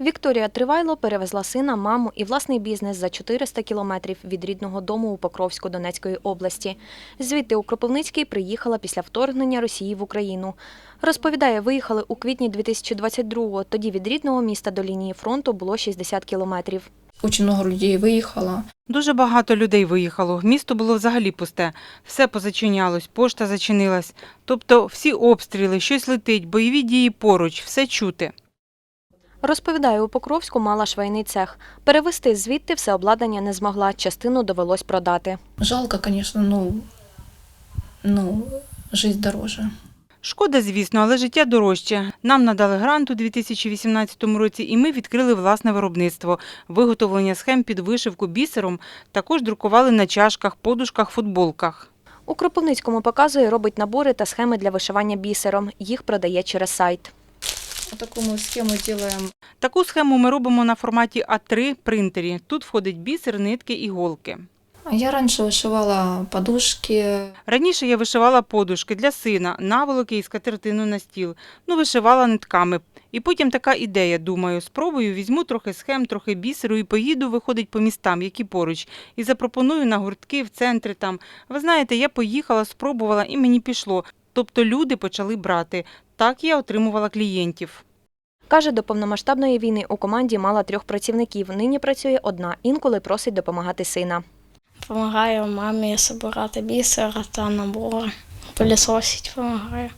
Вікторія Тривайло перевезла сина, маму і власний бізнес за 400 кілометрів від рідного дому у Покровську Донецької області. Звідти у Кропивницький приїхала після вторгнення Росії в Україну. Розповідає, виїхали у квітні 2022-го. Тоді від рідного міста до лінії фронту було 60 кілометрів. Очень много людей выехало. Дуже багато людей виїхало. Місто було взагалі пусте. Все позачинялось, пошта зачинилась. Тобто всі обстріли, щось летить, бойові дії поруч, все чути. Розповідає, у Покровську мала швейний цех. Перевезти звідти все обладнання не змогла, частину довелось продати. Жалко, конечно, ну, ну, жизнь дороже. Шкода, звісно, але життя дорожче. Нам надали грант у 2018 році, і ми відкрили власне виробництво. Виготовлення схем під вишивку бісером також друкували на чашках, подушках, футболках. У Кропивницькому показує, робить набори та схеми для вишивання бісером. Їх продає через сайт. Мы схему делаем. Таку схему ми робимо на форматі А3 принтері. Тут входить бісер, нитки, іголки. Я раньше вышивала подушки. Раніше я вишивала подушки для сина, наволоки і скатертину на стіл. Ну, вишивала нитками. І потім така ідея, думаю, спробую, візьму трохи схем, трохи бісеру і поїду, виходить по містам, які поруч, і запропоную на гуртки в центрі там. Ви знаєте, я поїхала, спробувала і мені пішло. Тобто люди почали брати. Так я отримувала клієнтів. Каже, до повномасштабної війни у команді мала трьох працівників. Нині працює одна, інколи просить допомагати сина. Помагаю мамі збирати бісер та набори, пилісосить допомагаю.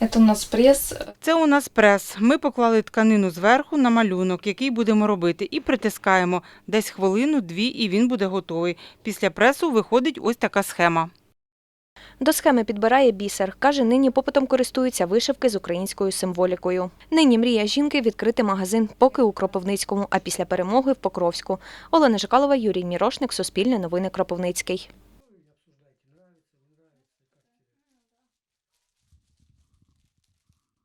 Это у нас пресс. Це у нас прес. Ми поклали тканину зверху на малюнок, який будемо робити, і притискаємо десь хвилину-дві, і він буде готовий. Після пресу виходить ось така схема. До схеми підбирає бісер. Каже, нині попитом користуються вишивки з українською символікою. Нині мрія жінки відкрити магазин поки у Кропивницькому, а після перемоги в Покровську. Олена Жикалова, Юрій Мірошник, Суспільне новини Кропивницький.